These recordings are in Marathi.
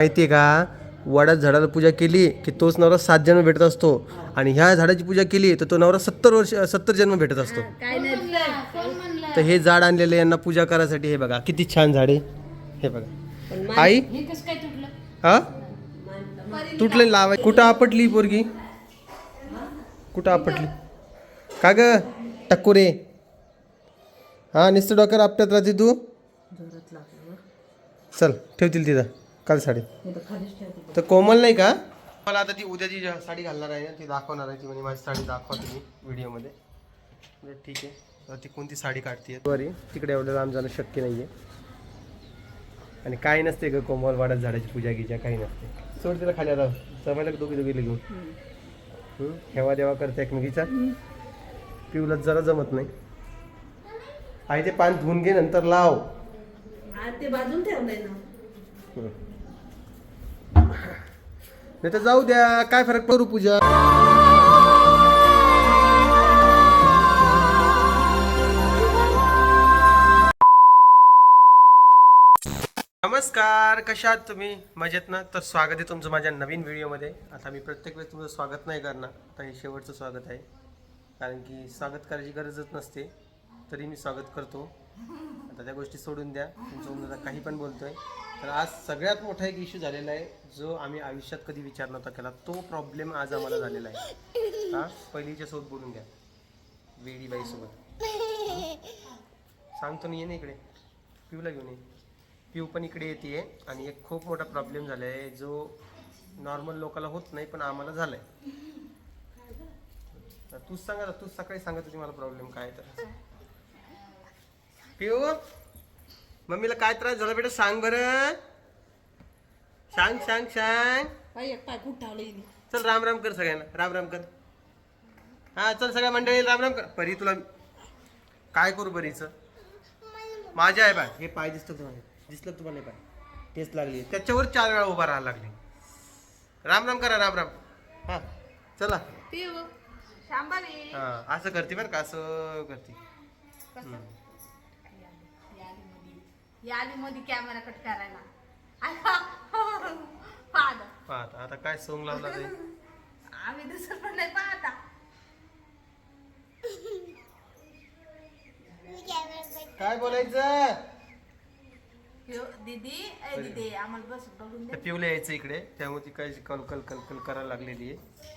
माहिती आहे का? वडाच झाडाला पूजा केली की तोच नवरा सात जन्म भेटत असतो. आणि ह्या झाडाची पूजा केली तर तो नवरा सत्तर वर्ष सत्तर जन्म भेटत असतो. काय नाही. तर हे झाड आणलेलं यांना पूजा करायसाठी हे बघा किती छान झाड. आहे हे बघा. आई? हे कसं काय तुटलं? हा? तुटले लावाय. कुठं आपटली पोरगी? कुठं आपटली? का ग? टक्कुरे हा नुसतं डोक्यावर आपट्यात राहते तू. चल ठेवतील तिथं. काल साडी. तर कोमल नाही का? मला आता ती उद्या जी साडी घालणार आहे ना ती दाखवणार आहे ती म्हणजे माझी साडी दाखवा तुम्ही व्हिडिओमध्ये. म्हणजे ठीक आहे. तर ती कोणती साडी काढते बरी तिकडे एवढं लांब जाणं शक्य नाही आहे आणि काही नसते ग कोमल वाड्यात झाडाची पूजा गिजा काही नसते. सोड तिला खाली आता. जमायला दोघी दोघीला घेऊन? हेवा देवा करते एकमेकीचा. पिऊला जरा जमत नाही. आई ते पान धुवून घे नंतर लाव. हा ते बाजून ठेवलंय ना. नाही तर जाऊ द्या काय फरक करू पूजा? नमस्कार कशा आहात तुम्ही? मजेत ना? तर स्वागत आहे तुमचं माझ्या नवीन व्हिडिओमध्ये. आता मी प्रत्येक वेळेस तुमचं स्वागत नाही करणार आता हे शेवटचं स्वागत आहे. कारण की स्वागत करायची गरजच नसते तरी मी स्वागत करतो. आता त्या गोष्टी सोडून द्या. तुमचं काही पण बोलतोय. तर आज सगळ्यात मोठा एक इश्यू झालेला आहे जो आम्ही आयुष्यात कधी विचार नव्हता केला. तो प्रॉब्लेम आज आम्हाला झालेला आहे. हा? पहिलीच्या सोबत बोलून घ्या. वेडीबाई सोबत. सांगतो नाही ये ना इकडे. पिऊला घेऊन ये. पिऊ पण इकडे येते आणि एक खूप मोठा प्रॉब्लेम झाला आहे जो नॉर्मल लोकाला होत नाही पण आम्हाला झालाय. तर तूच सांगा ना, तूच सकाळी सांगत होती मला प्रॉब्लेम काय आहे तर. पिऊ! मम्मीला काय त्रास झाला बेटा? सांग बरं. सांग सांग सांग. पाय एक पाय कुठं ठेवलं हिने. चल राम राम कर सगळ्यांना. राम राम कर. हा चल सगळ्या मंडळी राम राम कर. परी तुला काय करू परीचं माझ्या आहे बाय हे पाय दिसतं तुम्हाला दिसलं तुम्हाला पाय. तेच लागली. त्याच्यावर चार वेळा उभा राहायला लागली. राम राम करा राम राम. हा चला. पिऊ. हा असं करते बरं का? असं करते. हम्म. यादी मध्ये कॅमेरा कट करायला. पाहता. पाहता. आता काय सोंग लावला ते? आम्ही दुसरं पण नाही पाहता. काय बोलायचं? दीदी ए दीदी आम्हाला बस बघून त्या दे पिवले यायचं इकडे. त्यामुळे ती काय कल कल कल कल करायला लागलेली आहे.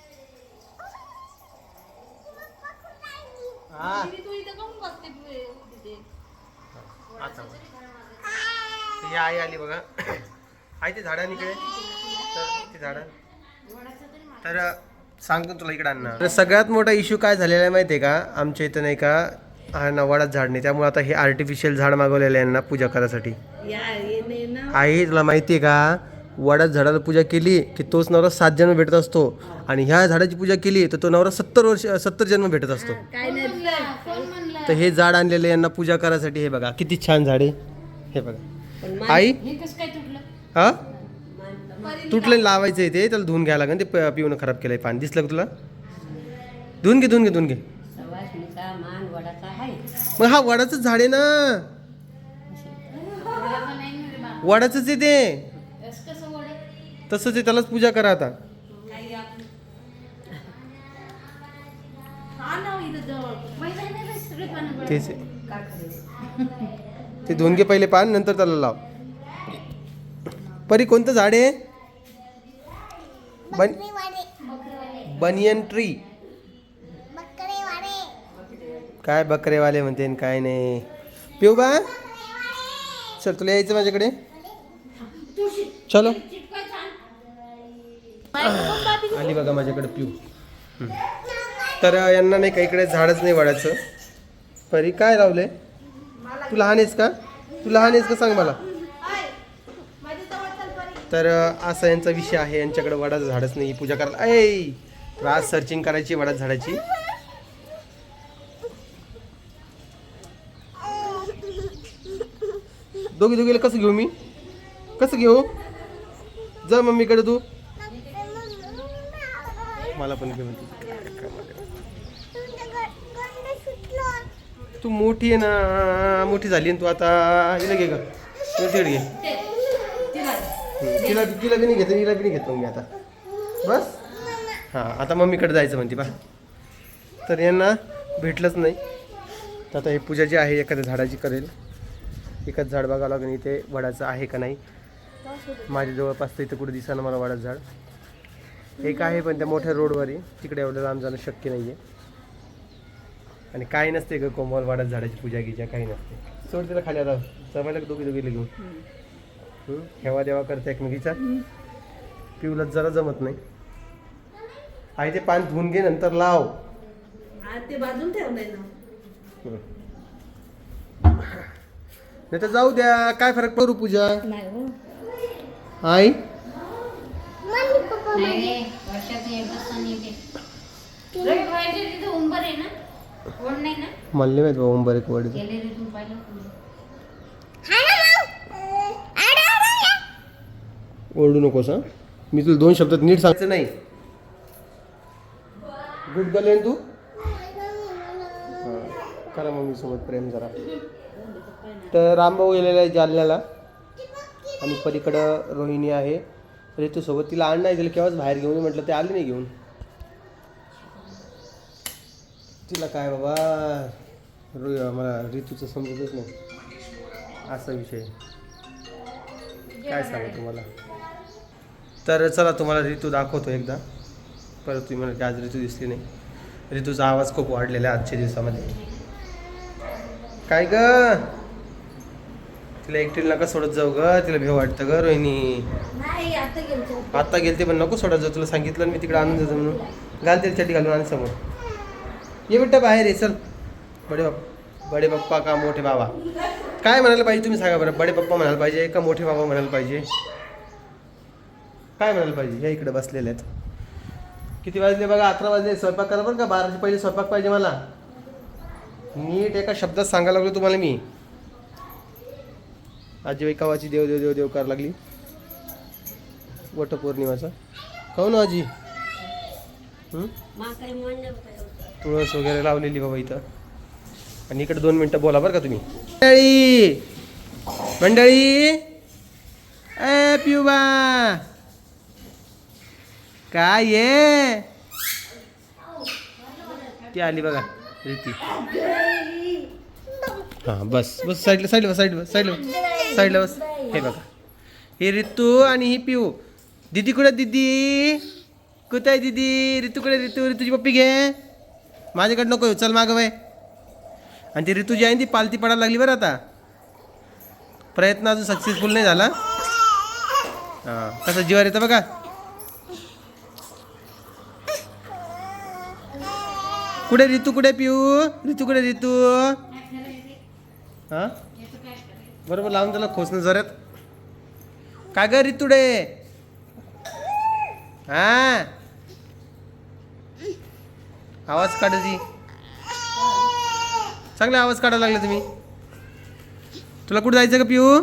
हा. दीदी, तू इथं काऊन बसते पिऊ, दीदी? आता ती आई आली बघा. आई ते झाडा इकडे. तर ते झाडं. तर सांगतो तुला इकडे आणणार तर सगळ्यात मोठा इश्यू काय झालेला आहे माहिती आहे का? आमच्या इथं नाही का हा ना वडाच झाड नाही. त्यामुळे आता हे आर्टिफिशियल झाड मागवलेलं आहे यांना पूजा करायसाठी. या येणे ना. आई तुला माहिती आहे का? वडाच झाडाला पूजा केली की तोच नवरा सात जन्म भेटत असतो. आणि ह्या झाडाची पूजा केली तर तो नवरा सत्तर वर्ष सत्तर जन्म भेटत असतो. काय नाही. तर हे झाड आणलेलं आहे यांना पूजा करायसाठी. हे बघा किती छान झाड आहे. हे बघा. आई? हे कसं काय तुटलं? हा? तुटलं लावायचं आहे ते त्याला धुवून घ्यायला लागेल ते प- पिऊन खराब केलंय पान. दिसलं का तुला? धुवून घे धुवून घे धुवून घे. सवासणीचा मान वडाचा आहे. मग हा वडाचं झाड आहे ना. वडाचंच आहे ते. तसंच आहे त्यालाच पूजा करा आता. हा आहे तेच आहे. ते धुवून घे पहिले पान नंतर त्याला लाव. परी कोणतं झाड आहे? Ban banyan tree. काय बकरेवाले म्हणते काय नाही. पिऊ बा. चल तुला यायचं माझ्याकडे. चलो. आली बघा माझ्याकडे पिऊ. तर यांना नाही का इकडे झाडच नाही वाढायचं. परी काय लावलंय तू लहान आहेस का? तू लहान आहेस का सांग मला. तर असा यांचा विषय आहे. यांच्याकडे वडाचं झाडच नाही पूजा करायला. ऐ तर आज सर्चिंग करायची वडाच झाडाची. दोघी दोघीला कसं घेऊ मी? कसं घेऊ? जा मम्मीकडे तू. मला पण घेऊन तू मोठी आहे ना. मोठी झाली ना तू आता हिला घे का तिकडे घे. तिला तिला बी नाही घेतो हिला बी नाही घेतो मी आता. बस. हां आता मम्मीकडे जायचं म्हणते बा तर यांना भेटलंच नाही. तर आता हे पूजा जी आहे एखाद्या झाडाची करेल. एकच झाड बघावं लागेल इथे वडाचं आहे का नाही. माझ्या जवळपास तर इथं कुठे दिसा मला वडाचं झाड. एक आहे पण त्या मोठ्या रोडवर आहे तिकडे एवढं लांब जाणं शक्य नाही आहे आणि काही नसते ग कोमल वाड्यात झाडाची पूजा गिजा काही नसते. सोड तिला खाली आता. जमायला का दोघी दोघीला घेऊन? हं? हेवा देवा करते एकमेकीचा. पिऊला जरा जमत नाही. आई ते पान धुवून घे नंतर लाव. ते बाजून ठेवलंय ना. नाही तर जाऊ द्या काय फरक पडू पूजा? नाही हो. आई? नाही रे वर्षात एकदा सण येते मला नाही माहीत बाबा बरे वडील गेले रे तू पाहिलं ओरडू नकोस हा. मी तुला दोन शब्दात नीट सांगायचं नाही. गुड गर्ल आहे ना तू. करा मम्मी सोबत प्रेम जरा. तर रामभाऊ गेलेला आहे जालन्याला. आणि पलीकडं रोहिणी आहे. ऋतूसोबत तिला आण नाही तिला केव्हाच बाहेर घेऊन म्हटलं ते आली नाही घेऊन. तिला काय बाबा रो मला ऋतूचं समजतच नाही. असा विषय काय सांगू तुम्हाला? तर चला तुम्हाला ऋतू दाखवतो एकदा. परत तुम्ही म्हणा की आज ऋतू दिसली नाही. ऋतूचा आवाज खूप वाढलेला आहे आजच्या दिवसामध्ये. काय ग? तिला एकटीला नका सोडत जाऊ ग. तिला भेव वाटतं ग रोहिणी. नाही आता गेलतो. आत्ता गेलते पण नको सोडत जाऊ. तुला सांगितलं मी तिकडे आणून देतो म्हणून घाल घालून आणि समोर ये बेटा बाहेर ये चल. बडे बाप बडे पप्पा का मोठे बाबा. काय म्हणायला पाहिजे तुम्ही सांगा बरं? बडे पप्पा म्हणायला पाहिजे का मोठे बाबा म्हणायला पाहिजे? काय म्हणायला पाहिजे? या इकडे बसलेले आहेत. किती वाजले बघा? अकरा वाजले. स्वयंपाक करा बरं का? बाराच्या पहिले स्वयंपाक पाहिजे मला. नीट एका शब्दात सांगायला लागलो तुम्हाला मी. आजी कवाची देव देव देव देव करायला लागली. वटपौर्णिमाचा. काहून हो आजी? तुळस वगैरे लावलेली बाबा इथं. आणि इकडे दोन मिनटं बोला बरं का तुम्ही. मंडळी! मंडळी! ए पियुबा! काय ये? ती आली बघा रीती हां बस बस साईडला साईडला बस साईडला बस साईडला बस साईडला बस. हे बघा. ही रितू आणि ही पिऊ दीदी कुठे दीदी? कुठं आहे दीदी? ऋतू कुठे ऋतू ऋतूची पप्पी घे. माझ्याकडे नको येऊ, चल मागं बाय आणि ती ऋतू जी आहे ना ती पालती पडायला लागली बरं आता. प्रयत्न अजून सक्सेसफुल नाही झाला. हां कसं जीवार येतं बघा. कुठे ऋतू कुठे पिऊ? ऋतू कुठे ऋतू? हां? बरोबर लावून त्याला खोसणं जरत. काय ग ऋतुडे हा? आवाज काढायची चांगला आवाज काढायला लागला तुम्ही. तुला कुठं जायचं का पिऊ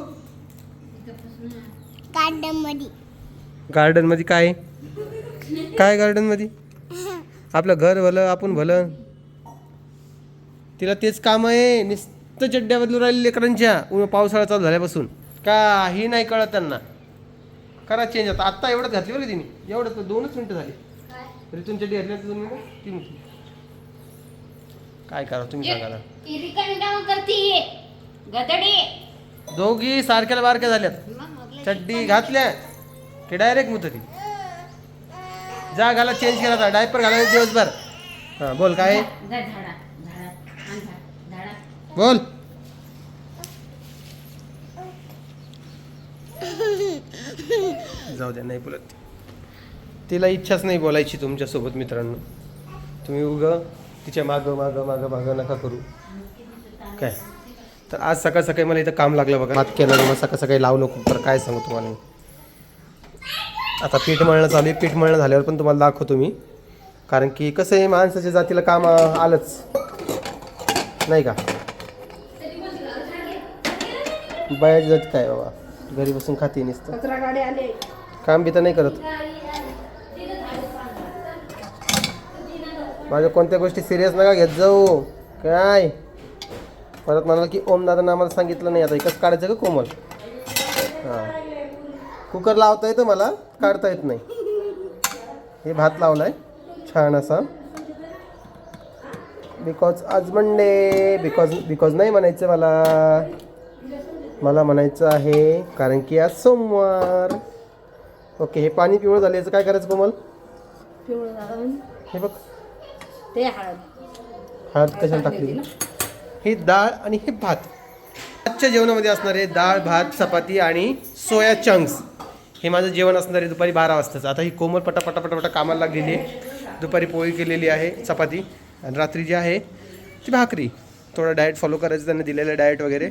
गार्डनमध्ये काय? काय गार्डनमध्ये? आपलं घर भलं आपण भलं. तिला तेच काम आहे. नुसतं चड्ड्या बदलून राहिले लेकरांच्या. पावसाळा चालू झाल्यापासून. काही नाही कळत त्यांना. करा चेंज आता. आत्ता एवढंच घातली बरं तिने. एवढं तर दोनच मिनटं झाली. रितून चड्डी घातली दोन मिनटं. तीन मिनिटं. काय करा तुम्ही सांगा ना. ती रिकामी काम करते गदडी. दोघी सारख्याला बारक्या झाल्यात. मग चड्डी घातल्या की डायरेक्ट मुतरी जा घाला चेंज केला डायपर घाला दिवसभर. हां बोल काय? आहे? जा झाडा झाडा आण झाड झाडा. बोल. जाऊ द्या नाही बोलत. तिला इच्छाच नाही बोलायची तुमच्यासोबत मित्रांनो. तुम्ही उग तिच्या मागं मागं मागं मागं नका करू. काय? तर आज सकाळ सकाळी मला इथं काम लागलं बघा. हात केलं मग सकाळ सकाळी लावू नको तर काय सांगू तुम्हाला? मी आता पीठ मळणं चालू आहे. पीठ मळणं झाल्यावर पण तुम्हाला दाखवतो मी. कारण की कसं आहे माणसाच्या जातीला काम आलंच. नाही का? बायाची जात काय बाबा? घरी बसून खाते नुसतं. कचरा गाडी आले काम बी तर नाही करत. माझ्या कोणत्या गोष्टी सिरियस नका घेत जाऊ. काय? परत म्हणाल की ओम दादा आम्हाला सांगितलं नाही आता एकच काढायचं का कोमल? हां. कुकर लावता येतं मला काढता येत नाही. हे भात लावलाय छान असा. बिकॉज आज मंडे बिकॉज बिकॉज नाही म्हणायचं मला. मला म्हणायचं आहे कारण की आज सोमवार. ओके हे पाणी पिवळं झालं याचं काय करायचं कोमल? हे बघ. ते हळद. हळद कशाला टाकली? ही डाळ आणि हे भात. आजच्या जेवणामध्ये असणारे डाळ भात चपाती आणि सोया चंक्स हे माझं जेवण असणार आहे दुपारी बारा वाजताचं. आता ही कोमल पटा पटा पटा पटा कामाला लागलेली आहे. दुपारी पोळी केलेली आहे चपाती. आणि रात्री जी आहे ती भाकरी. थोडा डाएट फॉलो करायचं त्यांनी दिलेलं डाएट वगैरे.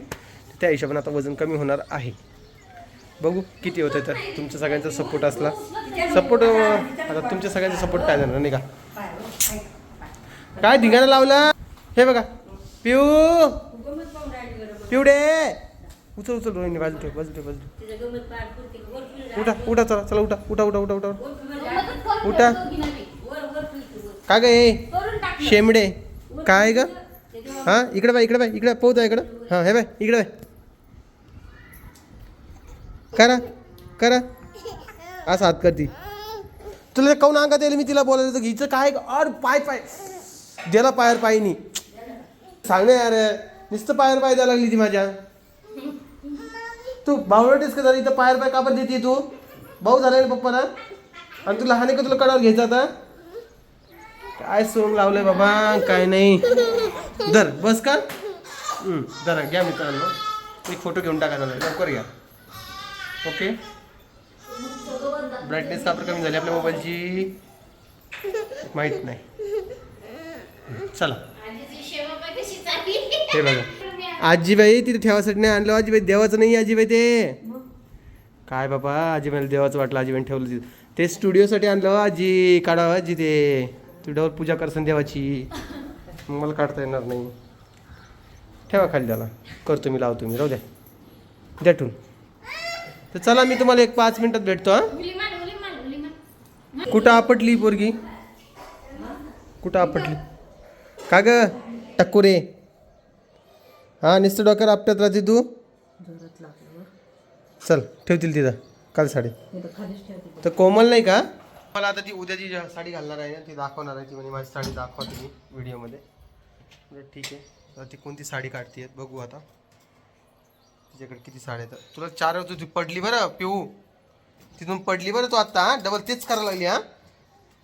त्या हिशोबाने आता वजन कमी होणार आहे. बघू किती होतं तर. तुमच्या सगळ्यांचा सपोर्ट असला. सपोर्ट आता तुमच्या सगळ्यांचा सपोर्ट काय देणार नाही का काय धिंगाणा लावला? हे बघा. पिऊ. पिवडे उचल उचल रोहिणी बाजू ठेव बाजू ठेव बाजू ठेव. उठा उठा चला चला उठा उठा उठा उठा उठा. उठा. काय ग हे? शेमडे काय ग? हा इकडे बाय इकडे बाय इकडे पोहता इकडं. हा हे बाय इकडे बाय करा करा. असं हात करती. तुला काऊन अंगात येईल मी तिला बोलायला तर हिचं काय अर पाय पाय. द्याला पायर पायनी. सांग यार नुसतं पायर पाय द्यायला लागली ती माझ्या. तू बावळटेस का झाली इथं पायर पाय काबर देते तू? भाऊ झालाय ना पप्पाला? आणि तू लहान का तुला कडावर घ्यायचा आता? काय सोंग लावलंय बाबा काय नाही. धर बस का? धरा घ्या मित्रांनो. एक फोटो घेऊन टाका झाला लवकर घ्या ओके ब्राईटनेस का कमी झाली आपल्या मोबाईलची माहीत नाही. चला. हे बघा. आजीबाई तिथे ठेवासाठी नाही आणलं. आजीबाई देवाचं नाही आजीबाई ते. काय बाबा आजीबाईला देवाचं वाटलं आजीबाईने ठेवलं तिथे. ते स्टुडिओसाठी आणलं हो आजी. काढावं आजी ते. तुझ्यावर पूजा करसन देवाची. मला काढता येणार नाही. ठेवा खाली त्याला. करतो मी लावतो मी. राहू द्या. द्या ठेवून. तर चला मी तुम्हाला एक पाच मिनिटात भेटतो हा. कुठं आपटली पोरगी? कुठं आपटली? का ग टक्कुरे हा नुसतं डोक्यावर आपट्यात राहते तू चल ठेवतील तिथं. काल साडी. तर कोमल नाही का? मला आता ती उद्या जी साडी घालणार आहे ना ती दाखवणार आहे ती म्हणजे माझी साडी दाखवा तुम्ही व्हिडिओमध्ये. म्हणजे ठीक आहे. तर ती कोणती साडी काढते बघू आता. तिच्याकडे किती साड्या आहेत. तुला चार तू ती पडली बरं पिऊ. तिथून पडली बरं तू आत्ता हा? डबल तेच करायला लागली हा?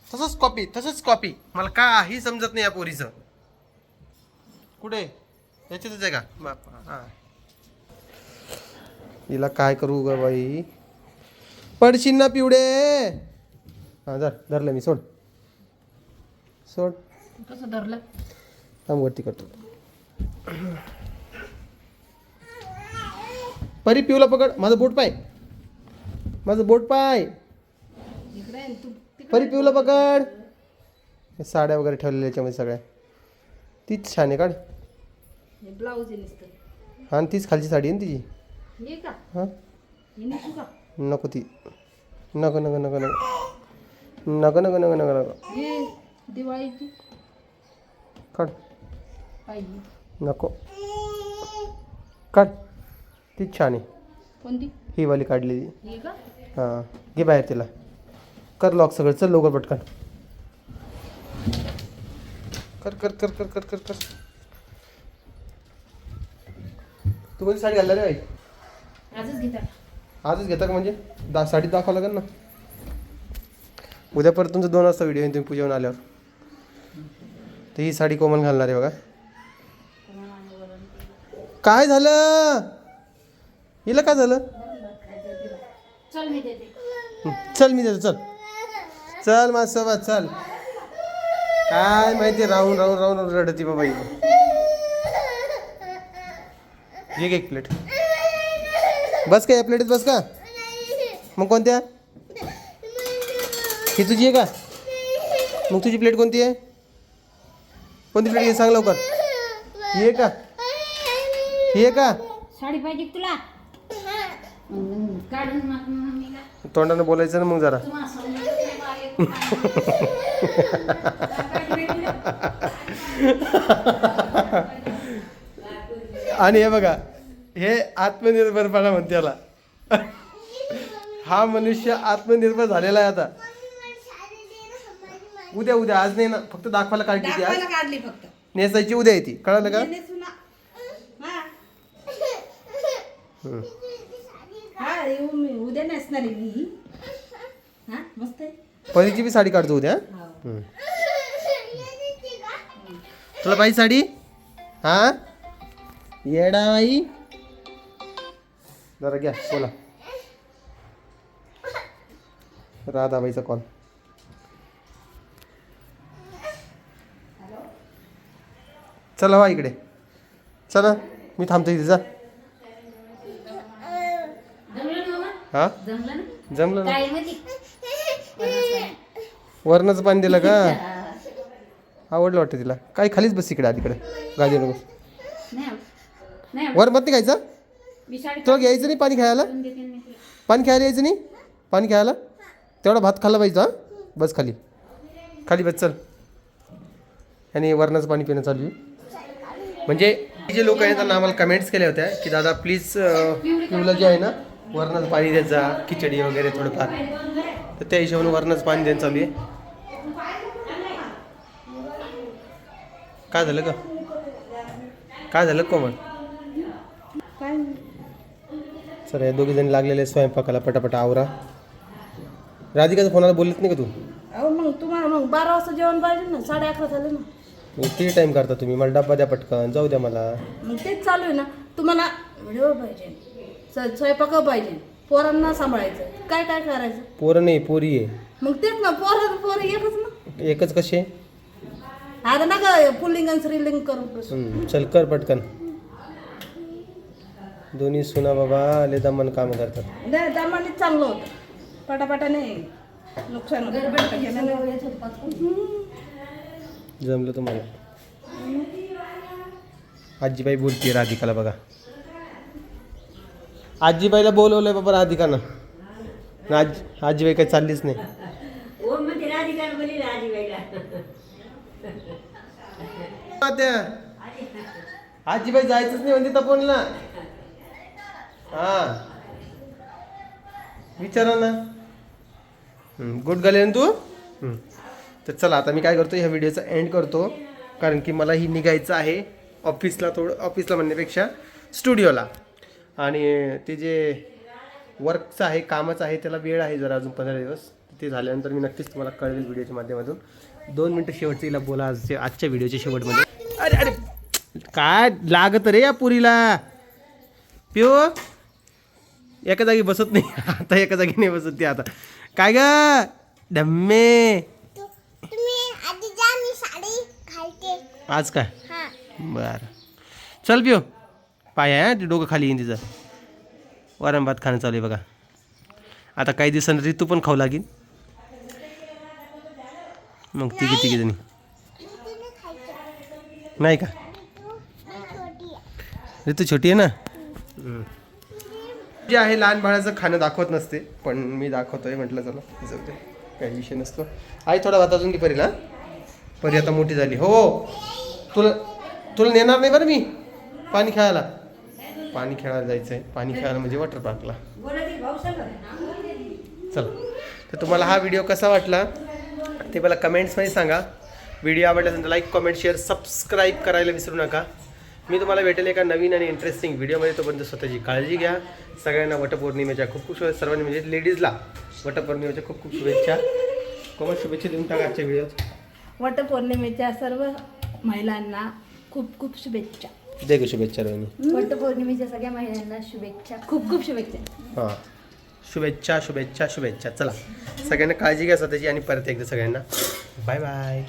तसंच कॉपी तसंच कॉपी मला काही समजत नाही या पोरीचं. कुठे? याच्यातच आहे का? बापा हा. हिला काय करू ग बाई? पडशील ना पिवडे. हा धर धरलं मी सोड. सोड. कसं धरलं? थांब वरती करतो. परी पिवला पकड. माझं बोट पाय. माझं बोट पाय. परी पिवला पकड. हे साड्या वगैरे ठेवलेल्या याच्यामध्ये सगळ्या. तीच छान आहे काढ. हे ब्लाऊज आहे नुसतं. हा आणि तीच खालची साडी आहे ना तिची? हे का? हां? हे नको का? नको ती. नको नको नको नको. नको नको नको नको नको. हे दिवाळीची. काढ. पाहिजे नको. काढ. तीच छान आहे. कोणती? ही वाली काढलेली. हे का? हां. घे बाहेर तिला. कर लॉक सगळं. चल लवकर पटकन. कर कर कर कर कर कर कर. तू कोणती साडी घालणार रे बाई आजच घेतात आजच घेता का म्हणजे? दा साडी दाखवा लागेल ना. उद्या परत तुमचं दोन वाजता व्हिडिओ येईल तुम्ही पूजेवून आल्यावर. तर ही साडी कोमल घालणार आहे बघा. काय झालं? हिला काय झालं? चल मी देते. हं, चल मी देतो चल. चल माझ्यासोबत चल. काय माहिती राहून राहून राहून राहून रडती बाबा ही. घे एक प्लेट बस का या प्लेटीत बस का? मग कोणत्या? ही तुझी आहे का? मग तुझी प्लेट कोणती आहे? कोणती प्लेट आहे? सांग लवकर. ही आहे का? ही आहे का? साडी पाहिजे तुला? तोंडानं बोलायचं ना मग जरा. आणि हे बघा हे आत्मनिर्भरपणा म्हणते याला. हा मनुष्य आत्मनिर्भर झालेला आहे आता. उद्या उद्या आज नाही ना फक्त दाखवायला काढली ती आज. दाखवायला काढली फक्त. नेसायची उद्या येते कळलं का? नेसू ना. हा. हम्म. हा येऊ मी. उद्या नेसणार आहे मी. हा मस्त आहे. परीची बी साडी काढतो उद्या. हो. हम्म. तुला पाहिजे साडी? हा? येडाबाई जरा घ्या बोला. राधाबाईचा कॉल चला वा इकडे. चला मी थांबतो इथे जा. हा? जमलं ना? वरणाचं पाणी दिलं का? आवडलं वाटतं तिला. काय खालीच बस इकडे आलीकडे गादीवर बस. वर मत नाही खायचं? मी साडी तुला घ्यायचं नाही पाणी खायला. पाणी खायला यायचं नाही? पाणी खायला? तेवढा भात खाल्ला पाहिजे हा? बस खाली. खाली बस चल. आणि वरणाचं पाणी पिणं चालू आहे. म्हणजे जे लोक आहेत त्यांना आम्हाला कमेंट्स केल्या होत्या की दादा प्लीज पिऊला जे आहे ना वरणाचं पाणी देत जा खिचडी वगैरे थोडंफार. तर त्या हिशोबाने वरणाचं पाणी देणं चालू आहे. काय झालं का काय झालं कोमल? सर या दोघी जण लागलेले स्वयंपाकाला पटापटा आवरा. राधिकाचा फोनाला बोलत नाही का तू? अहो मग तुम्हाला मग बारा वाजता जेवण पाहिजे ना साडे अकरा झाले ना. मग किती टाइम करता तुम्ही मला डब्बा द्या पटकन जाऊ द्या मला. मग तेच चालू आहे ना तुम्हाला व्हिडिओ पाहिजे स- स्वयंपाक पाहिजे पोरांना सांभाळायचं काय काय करायचं? पोरं नाही पोरी आहे. मग तेच ना पोरं पोरं एकच ना. एकच कसे आता नका पुल्लिंग आणि स्त्रीलिंग करून बसू. हम्म, चल कर पटकन. दोन्ही सुना बाबा आले दमन काम करतात. नाही दामानीच चांगलं होतं. पटापटा नाही नुकसान होतं. जमलं तुम्हाला? आजीबाई बोलतीये राधिकाला बघा. आजीबाईला बोलवलंय बाबा राधिकानं. आज आजीबाई काही चाललीच नाही. त्या आजीबाई जायचंच नाही म्हणते तपोनला हा. विचारा ना. गुड गले ना तू? तर चला आता मी काय करतो ह्या व्हिडिओचा एंड करतो. कारण की मला ही निघायचं आहे ऑफिसला थोडं ऑफिसला म्हणण्यापेक्षा स्टुडिओला आणि ते जे वर्कचं आहे कामच आहे त्याला वेळ आहे जरा अजून पंधरा दिवस. ते झाल्यानंतर मी नक्कीच तुम्हाला कळवेल व्हिडिओच्या माध्यमातून. दोन मिनटं शेवटचं हिला बोला आजच्या आजच्या व्हिडिओच्या शेवटमध्ये. अरे अरे काय लागत रे या पुरीला? पिओ एका जागी बसत नाही. आता एका जागी नाही बसत ती आता. काय ग? डम्मे आज काय? हा. बरं. चल पिओ पाय हा, ते डोकं खाली येईन तिचं. वरण भात खाणं चालू आहे बघा. आता काही दिवसांनी ऋतू पण खाऊ लागेल. मग तिघी तिघी जणी नाही का? तू छोटी आहे. ऋतू छोटी आहे ना. जे आहे लहान बाळाचं खाणं दाखवत नसते पण मी दाखवतोय म्हटलं चला जाऊ दे. काही विषय नसतो. आई थोडा भात अजून घे परी ना परी आता मोठी झाली. हो, हो तुला तुला नेणार नाही बरं मी? पाणी खेळायला. पाणी खेळायला जायचं आहे पाणी खेळायला म्हणजे वॉटर पार्कला. चला. तर तुम्हाला हा व्हिडिओ कसा वाटला ते मला कमेंट्समध्ये सांगा. व्हिडिओ आवडला असेल तर लाईक कमेंट शेअर सबस्क्राईब करायला विसरू नका. मी तुम्हाला भेटेल एका नवीन आणि इंटरेस्टिंग व्हिडिओमध्ये तोपर्यंत स्वतःची काळजी घ्या. सगळ्यांना वटपौर्णिमेच्या खूप खूप शुभेच्छा. सर्वांनी म्हणजे लेडीजला वटपौर्णिमेच्या खूप खूप शुभेच्छा. कोमल शुभेच्छा देऊन टाका आजच्या व्हिडिओत वटपौर्णिमेच्या सर्व महिलांना खूप खूप शुभेच्छा. दे ग शुभेच्छा रोहिणी. वटपौर्णिमेच्या सगळ्या महिलांना शुभेच्छा. खूप खूप शुभेच्छा. हां. शुभेच्छा शुभेच्छा शुभेच्छा. चला. सगळ्यांना काळजी घ्या स्वतःची आणि परत एकदा सगळ्यांना. Bye bye.